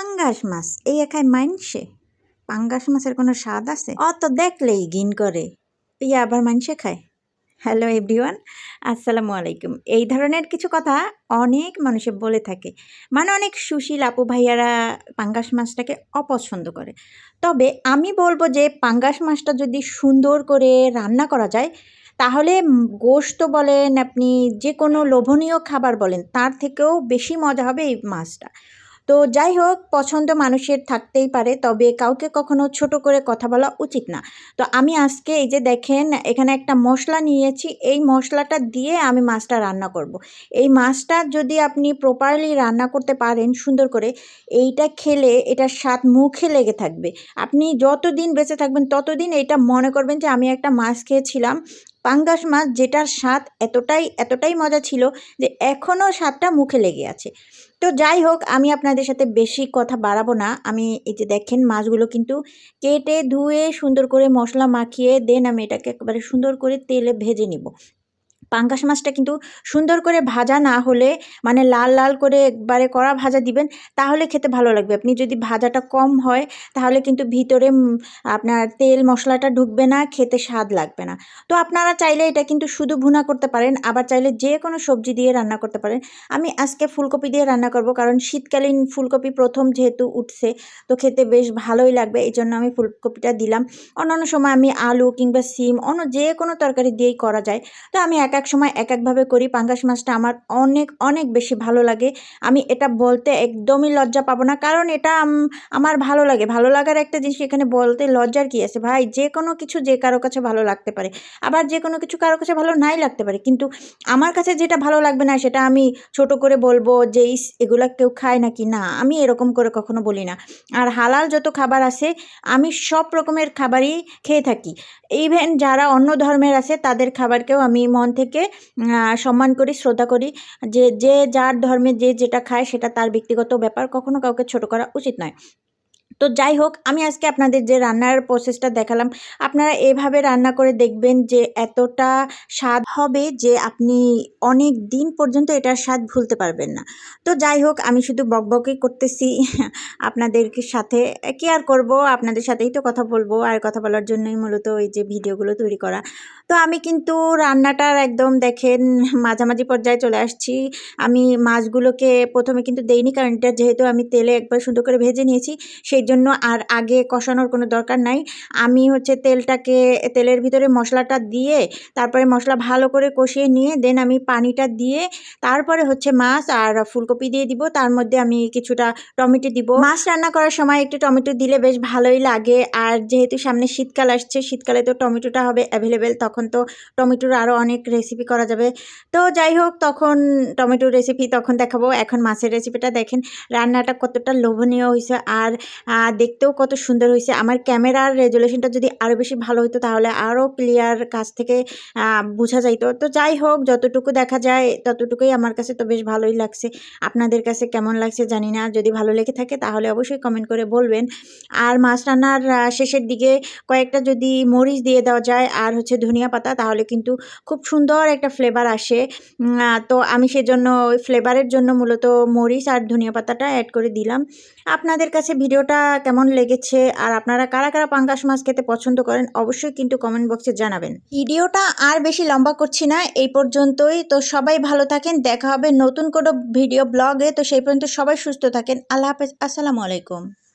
পাঙ্গাস মাছ, এই একাই মানছে? পাঙ্গাস মাছের কোনো স্বাদ আছে? অত দেখলেই ঘিন করে। ইয়ে আবার মানসে খায়। হ্যালো এভরিওয়ান, আসসালামু আলাইকুম। এই ধরনের কিছু কথা অনেক মানুষে বলে থাকে। মানে অনেক সুশীল আপু ভাইয়ারা পাঙ্গাস মাছটাকে অপছন্দ করে। তবে আমি বলব যে পাঙ্গাস মাছটা যদি সুন্দর করে রান্না করা যায়, তাহলে গোশত বলেন আপনি যে কোনো লোভনীয় খাবার বলেন, তার থেকেও বেশি মজা হবে এই মাছটা। তো যাই হোক, পছন্দ মানুষের থাকতেই পারে, তবে কাউকে কখনো ছোট করে কথা বলা উচিত না। তো আমি আজকে এই যে দেখেন, এখানে একটা মশলা নিয়েছি, এই মশলাটা দিয়ে আমি মাছটা রান্না করব। এই মাছটা যদি আপনি প্রপারলি রান্না করতে পারেন সুন্দর করে, এইটা খেলে এটার স্বাদ মুখে লেগে থাকবে। আপনি যতদিন বেঁচে থাকবেন, ততদিন এটা মনে করবেন যে আমি একটা মাছ খেয়েছিলাম। পাঙ্গাস মাছ যেটার স্বাদ এতটাই এতটাই মজা ছিল যে এখনও স্বাদটা মুখে লেগে আছে। তো যাই হোক, আমি আপনাদের সাথে বেশি কথা বাড়াবো না। আমি এই যে দেখেন মাছগুলো কিন্তু কেটে ধুয়ে সুন্দর করে মশলা মাখিয়ে, দেন আমি এটাকে একবারে সুন্দর করে তেলে ভেজে নিব। পাঙ্গাস মাছটা কিন্তু সুন্দর করে ভাজা না হলে মানে লাল লাল করে একবারে কড়া ভাজা দিবেন, তাহলে খেতে ভালো লাগবে। আপনি যদি ভাজাটা কম হয়, তাহলে কিন্তু ভিতরে আপনার তেল মশলাটা ঢুকবে না, খেতে স্বাদ লাগবে না। তো আপনারা চাইলে এটা কিন্তু শুধু ভুনা করতে পারেন, আবার চাইলে যে কোনো সবজি দিয়ে রান্না করতে পারেন। আমি আজকে ফুলকপি দিয়ে রান্না করব, কারণ শীতকালীন ফুলকপি প্রথম যেহেতু উঠছে, তো খেতে বেশ ভালোই লাগবে এই জন্য আমি ফুলকপিটা দিলাম। অন্যান্য সময় আমি আলু কিংবা সিম, অন্য যে কোনো তরকারি দিয়েই করা যায়। তো আমি এক এক সময় এক একভাবে করি। পাঙ্গাস মাছটা আমার অনেক অনেক বেশি ভালো লাগে। আমি এটা বলতে একদমই লজ্জা পাবো না। কারণ এটা আমার ভালো লাগে। ভালো লাগার একটা জিনিস এখানে বলতে লজ্জার কি আছে? ভাই, যে কোনো কিছু যে কারও কাছে ভালো লাগতে পারে। আবার যে কোনো কিছু কারও কাছে ভালো নাই লাগতে পারে। কিন্তু আমার কাছে যেটা ভালো লাগবে না, সেটা আমি ছোট করে বলব যে, ইস, এগুলা কেউ খায় নাকি? না, আমি এরকম করে কখনো বলি না। আর হালাল যত খাবার আছে, আমি সব রকমের খাবারই খেয়ে থাকি। ইভেন যারা অন্য ধর্মের আছে, তাদের খাবারকেও আমি মন থেকে আহ, সম্মান করি শ্রদ্ধা করি। যে যে যার ধর্মে যে যেটা খায় সেটা তার ব্যক্তিগত ব্যাপার কখনো কাউকে ছোট করা উচিত নয়। তো যাই হোক আমি আজকে আপনাদের যে রান্নার প্রসেসটা দেখালাম আপনারা এভাবে রান্না করে দেখবেন যে এতটা স্বাদ হবে যে আপনি অনেক দিন পর্যন্ত এটার স্বাদ ভুলতে পারবেন না। তো যাই হোক আমি শুধু বকবকই করতেছি। আপনাদের সাথে কি আর করব? আপনাদের সাথেই তো কথা বলব। আর কথা বলার জন্যই মূলত এই যে ভিডিওগুলো তৈরি করা। তো আমি কিন্তু রান্নাটার একদম দেখেন মাঝামাঝি পর্যায়ে চলে আসছি। আমি মাছগুলোকে প্রথমে কিন্তু দেইনি কারণ এটা যেহেতু আমি তেলে একবার সুন্দর করে ভেজে নিয়েছি, সেই জন্য আর আগে কষানোর কোনো দরকার নাই। আমি হচ্ছে তেলটাকে, তেলের ভিতরে মশলাটা দিয়ে, তারপরে মশলা ভালো করে কষিয়ে নিয়ে, দেন আমি পানিটা দিয়ে, তারপরে হচ্ছে মাছ আর ফুলকপি দিয়ে দিব। তার মধ্যে আমি কিছুটা টমেটো দিব। মাছ রান্না করার সময় একটু টমেটো দিলে বেশ ভালোই লাগে। আর যেহেতু সামনে শীতকাল আসছে, শীতকালে তো টমেটোটা হবে অ্যাভেলেবেল তখন তো টমেটোর আরও অনেক রেসিপি করা যাবে। তো যাই হোক, তখন টমেটোর রেসিপি তখন দেখাবো। এখন মাছের রেসিপিটা দেখেন, রান্নাটা কতটা লোভনীয় হয়েছে আর দেখতেও কত সুন্দর হয়েছে আমার ক্যামেরার রেজুলেশনটা যদি আরও বেশি ভালো হতো তাহলে আরও ক্লিয়ার কাছ থেকে বোঝা যাইতো। তো যাই হোক, যতটুকু দেখা যায় ততটুকুই আমার কাছে তো বেশ ভালোই লাগছে। আপনাদের কাছে কেমন লাগছে জানি না। যদি ভালো লেগে থাকে তাহলে অবশ্যই কমেন্ট করে বলবেন। আর মাছ রান্নার শেষের দিকে কয়েকটা যদি মরিচ দিয়ে দেওয়া যায়, আর হচ্ছে ধনিয়া পাতা তাহলে কিন্তু খুব সুন্দর একটা ফ্লেভার আসে। তো আমি সেজন্য ওই ফ্লেভারের জন্য মূলত মরিচ আর ধনিয়া পাতাটা অ্যাড করে দিলাম। আপনাদের কাছে ভিডিওটা কেমন লেগেছে আর আপনারা কারা কারা পাঙ্গাস মাছ খেতে পছন্দ করেন অবশ্যই কিন্তু কমেন্ট বক্সে জানাবেন। ভিডিওটা আর বেশি লম্বা করছি না, এই পর্যন্তই। তো সবাই ভালো থাকেন, দেখা হবে নতুন কোনো ভিডিও ব্লগে তো সেই পর্যন্ত সবাই সুস্থ থাকেন। আল্লাহ হাফেজ, আসসালামু আলাইকুম।